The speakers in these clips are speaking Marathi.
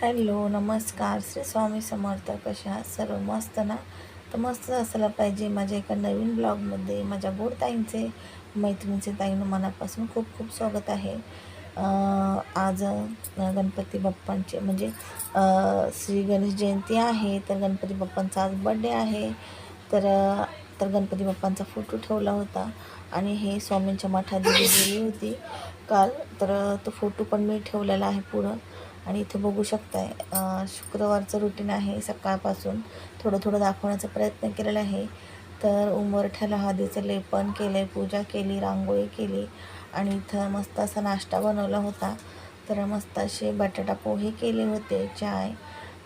हॅलो नमस्कार. श्री स्वामी समर्थ. कशा सर्व मस्त ना? तर मस्त असायला पाहिजे माझ्या एका नवीन ब्लॉगमध्ये माझ्या गोड ताईंचे मैत्रिणीचे ताईंना मनापासून खूप खूप स्वागत आहे. आज गणपती बाप्पांचे म्हणजे श्री गणेश जयंती आहे तर गणपती बाप्पांचा आज बड्डे आहे. तर तर गणपती बाप्पांचा फोटो ठेवला होता आणि हे स्वामींच्या मठात दिली गेली होती. काल तर तो फोटो पण मी ठेवलेला आहे पुढं. आणि इथे बघू शकताय शुक्रवारचं रुटीन आहे सकाळपासून. थोडं थोडं दाखवण्याचा प्रयत्न केलेला आहे. तर उंबरठ्याला हळदीचं लेपन केलं पूजा केली रांगोळी केली आणि इथं मस्त असा नाश्ता बनवला होता. तर मस्त असे बटाटा पोहे केले होते चाय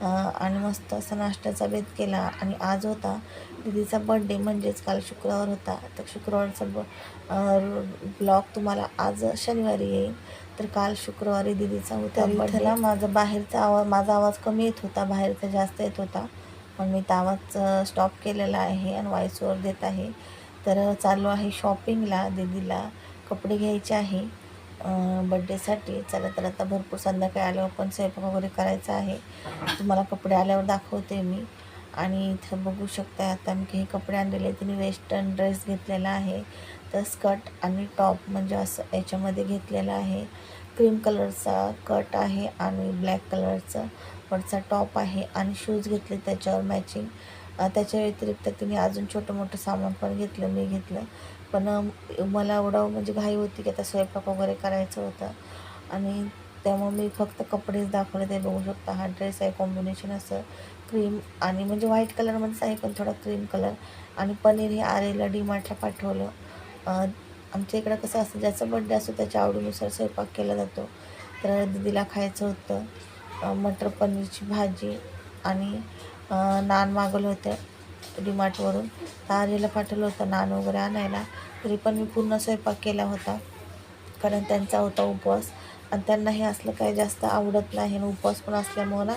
आणि मस्त असा नाश्त्याचा बेत केला आणि आज होता दिदीचा बड्डे म्हणजेच काल शुक्रवार होता. तर शुक्रवारचा ब ब्लॉग तुम्हाला आज शनिवारी येईल. तर काल शुक्रवारी दीदीचा होता. ना माझा बाहेरचा आवाज माझा आवाज कमी येत होता बाहेरचा जास्त येत होता. पण मी तो आवाज स्टॉप केलेला आहे आणि व्हॉइसवर देत आहे. तर चालू आहे शॉपिंगला दीदीला कपडे घ्यायचे आहे बड्डेसाठी चला तर आता भरपूर संध्याकाळी आल्यावर पण स्वयंपाक वगैरे करायचा आहे. तुम्हाला कपडे आल्यावर दाखवते मी. आणि इथं बघू शकता आता मी हे कपडे आणलेले तिने वेस्टर्न ड्रेस घेतलेला आहे. तर स्कर्ट आणि टॉप म्हणजे असं याच्यामध्ये घेतलेला आहे. क्रीम कलरचा कट आहे आणि ब्लॅक कलरचा वरचा टॉप आहे आणि शूज घेतले त्याच्यावर मॅचिंग त्याच्या व्यतिरिक्त तिने अजून छोटं मोठं सामान पण घेतलं मी घेतलं. पण मला एवढं म्हणजे घाई होती की आता स्वयंपाक वगैरे करायचं होतं. आणि त्यामुळे मी फक्त कपडेच दाखवले ते बघू शकता. हा ड्रेस आहे कॉम्बिनेशन असं. क्रीम आणि म्हणजे व्हाईट कलरमध्येच आहे पण थोडा क्रीम कलर आणि पनीर हे आरेला डीमार्टला पाठवलं. आमच्या इकडं कसं असतं ज्याचा बड्डे असतो त्याच्या आवडीनुसार स्वयंपाक केला जातो. तर दीदीला खायचं होतं. मटर पनीरची भाजी आणि नान मागवलं होतं डीमार्टवरून. तर आरेला पाठवलं होतं नान वगैरे आणायला. तरी पण मी पूर्ण स्वयंपाक केला होता. कारण त्यांचा होता उपवास. आणि त्यांना हे असलं काही जास्त आवडत नाही आणि उपवास पण असल्यामुळं ना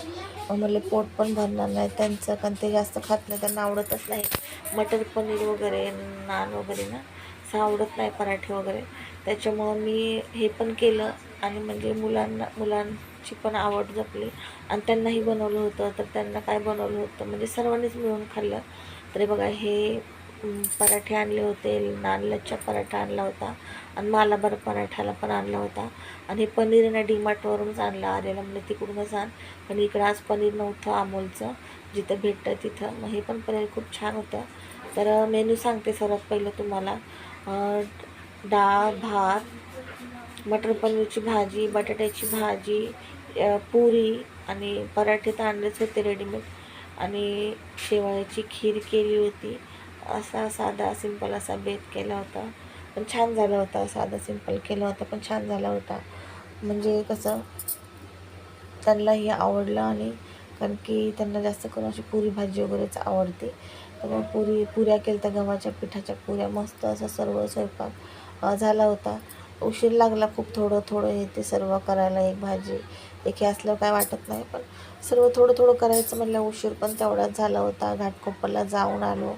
मग म्हणले पोट पण भरणार नाही त्यांचं कारण ते जास्त खात नाही त्यांना आवडतच नाही. मटर पनीर वगैरे नान वगैरे ना असं आवडत नाही पराठे वगैरे. त्याच्यामुळं मी हे पण केलं आणि म्हणजे मुलांना मुलांची पण आवड जपली आणि त्यांनाही बनवलं होतं. तर त्यांना काय बनवलं होतं म्हणजे सर्वांनीच मिळून खाल्लं. तरी बघा हे पराठे आणले होते नान लच्छा पराठा आणला होता आणि मालाबार पराठ्याला पण आणला होता. आणि हे पनीर ना डीमार्टवरूनच आणला आलेला म्हणजे तिकडूनच आण. पण इकडं आज पनीर नव्हतं अमोलचं जिथं भेटतं तिथं. मग हे पण पनीर खूप छान होतं. तर मेनू सांगते सर्वात पहिलं तुम्हाला. डाळ भात मटर पनीरची भाजी बटाट्याची भाजी पुरी आणि पराठे तर आणलेच होते रेडीमेड आणि शेवयाची खीर केली होती. असा साधा सिंपल असा बेत केला होता. पण छान झाला होता साधा सिंपल केला होता पण छान झाला होता. म्हणजे कसं त्यांनाही आवडलं आणि कारण की त्यांना जास्त करून अशी पुरी भाजी वगैरेच आवडते. तर मग पुरी पुऱ्या केल्या त्या गव्हाच्या पिठाच्या पुऱ्या मस्त असा सर्व स्वयंपाक झाला होता. उशीर लागला खूप थोडं थोडं हे ते सर्व करायला एक भाजी. एक हे असल्यावर काय वाटत नाही पण सर्व थोडं थोडं करायचं म्हटलं उशीर पण तेवढाच झाला होता. घाटकोपरला जाऊन आलो.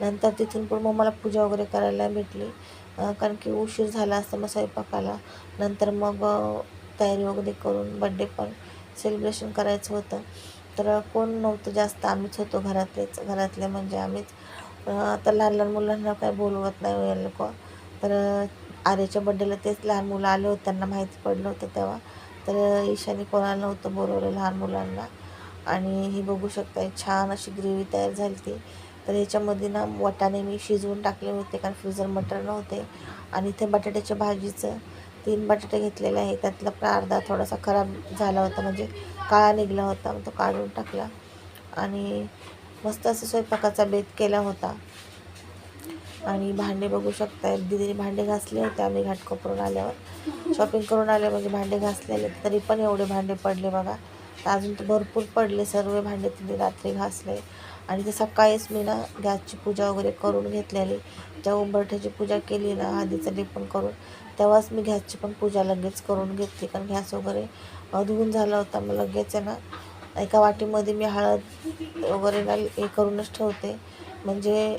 नंतर तिथून पण मग मला पूजा वगैरे करायला भेटली. कारण की उशीर झाला असता मग स्वयंपाकाला. नंतर मग तयारी वगैरे करून बड्डे पण सेलिब्रेशन करायचं होतं. तर कोण नव्हतं जास्त आम्हीच होतो घरातलेच. घरातले म्हणजे आम्हीच. आता लहान लहान मुलांना काही बोलवत नाही लोक. तर आर्याच्या बड्डेला तेच लहान मुलं आले होते त्यांना माहिती पडलं होतं तेव्हा. तर ईशाने कोणाला नव्हतं बोलवलं लहान मुलांना. आणि ही बघू शकता छान अशी ग्रेव्ही तयार झाली ती तर ह्याच्यामध्ये ना वाटाणे मी शिजवून टाकले होते कारण फ्रीजर मटर नव्हते. आणि इथे बटाट्याच्या भाजीचं तीन बटाटे घेतलेले आहे त्यातला अर्धा थोडासा खराब झाला होता म्हणजे काळा निघला होता तो काढून टाकला. आणि मस्त असं स्वयंपाकाचा बेत केला होता. आणि भांडे बघू शकता दिदीने भांडे घासले होते आम्ही घाटकोपरून आल्यावर. शॉपिंग करून आले म्हणजे भांडे घासलेले तरी पण एवढे भांडे पडले बघा. तर अजून तर भरपूर पडले सर्व भांडे तिने रात्री घासले. आणि ते सकाळीच मी ना गॅसची पूजा वगैरे करून घेतलेली. जेव्हा उंबरठ्याची पूजा केली ना हळदीचं लेपण करून तेव्हाच मी गॅसची पण पूजा लगेच करून घेतली. कारण गॅस वगैरे धुवून झाला होता. मग लगेच आहे ना एका वाटीमध्ये मी हळद वगैरे ना हे करूनच ठेवते. म्हणजे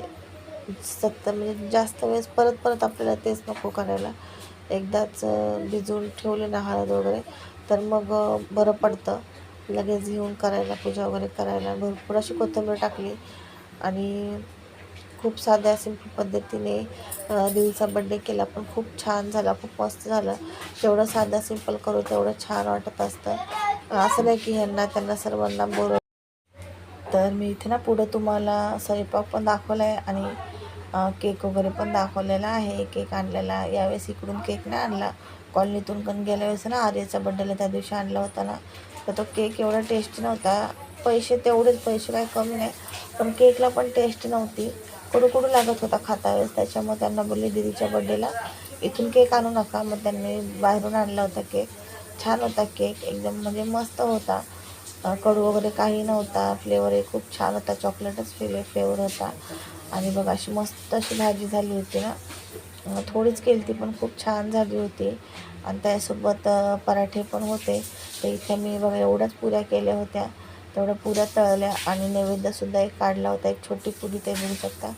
सत्तर म्हणजे जास्त वेळेस परत परत आपल्याला तेच नको करायला. एकदाच भिजवून ठेवले ना हळद वगैरे तर मग बरं पडतं. लगेच घेऊन करायला पूजा वगैरे करायला भरपूर अशी कोथिंबीर टाकली. आणि खूप साध्या सिंपल पद्धतीने दिलचा बड्डे केला पण खूप छान झाला खूप मस्त झालं. जेवढं साधा सिंपल करू तेवढं छान वाटत असतं. असं नाही की ह्यांना त्यांना सर्वांना बोर तर मी इथे ना पुढं तुम्हाला स्वयंपाक पण दाखवला आहे आणि केक वगैरे पण दाखवलेला आहे. केक आणलेला यावेळेस इकडून केक नाही आणला. कॉलनीतून पण गेल्या वेळेस ना आर्याचा बड्डेला त्या दिवशी आणला होता ना. तर तो केक एवढा टेस्टी नव्हता. पैसे तेवढेच पैसे काही कमी नाही. पण केकला पण टेस्ट नव्हती. कडू कडू लागत होता खाता वेळेस त्याच्यामुळे त्यांना बोलली दीदीच्या बड्डेला इथून केक आणू नका. मग त्यांनी बाहेरून आणला होता केक. छान होता केक. एकदम म्हणजे मस्त होता. कडू वगैरे काही नव्हता. फ्लेवरही खूप छान होता. चॉकलेटच फ्ले फ्लेवर होता. आणि बघ अशी मस्त अशी भाजी झाली होती ना. थोडीच केली ती पण खूप छान झाली होती. आणि त्यासोबत पराठे पण होते. तर इथे मी बघा एवढ्याच पुऱ्या केल्या होत्या. तेवढ्या पुऱ्या तळल्या आणि नैवेद्यसुद्धा एक काढला होता. एक छोटी पुरी ते बघू शकता.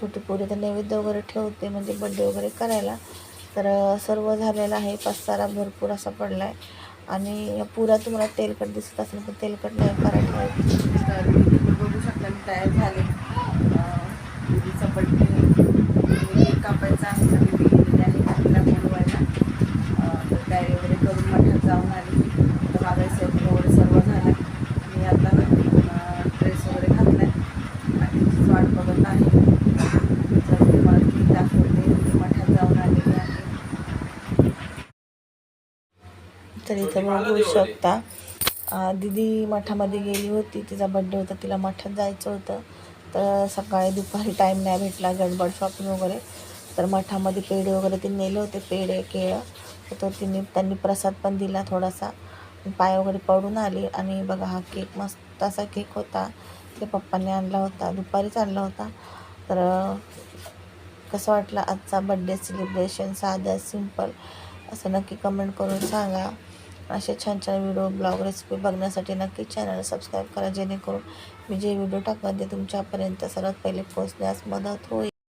छोटी पुरी तर नैवेद्य वगैरे ठेवते म्हणजे बड्डे वगैरे करायला. तर सर्व झालेलं आहे. पसारा भरपूर असा पडला आहे आणि या पुऱ्या तुम्हाला तेलकट दिसत असेल पण तेलकट नाही पराठे आहेत. बघू शकता मी तयार झाले. अं, बड्डे. कापायचा आहे तर मी गेलेले आहे काकीला बोलवायला अं, तर तयारी वगैरे करून मठात जाऊन आली. तर माझा स्वयंपाक वगैरे सर्व झाला. मी आता ड्रेस वगैरे घातला आहे आणि तिचीच वाट बघत आहे. तर तुम्हाला केक दाखवते मठात जाऊन आलेली आहे. तर इथं बघू शकता. अं, दीदी मठामध्ये गेली होती. तिचा बड्डे होता. तिला मठात जायचं होतं. तर सकाळी दुपारी टाईम नाही भेटला. गडबड शॉपिंग वगैरे. तर मठामध्ये पेढे वगैरे ते नेले होते. पेढे केळं. तो तिने त्यांनी प्रसाद पण दिला थोडासा. पाय वगैरे पडून आली आणि बघा हा केक मस्त असा केक होता. ते पप्पांनी आणला होता दुपारीच आणला होता. तर कसं वाटलं आजचा बड्डे सेलिब्रेशन साधं सिंपल असं नक्की कमेंट करून सांगा. असे छान छान व्हिडिओ ब्लॉग रेसिपी बघण्यासाठी नक्की चॅनल सबस्क्राईब करा जेणेकरून मी जे व्हिडिओ टाकते ते तुमच्यापर्यंत सर्वात पहिले पोहोचण्यास मदत होईल.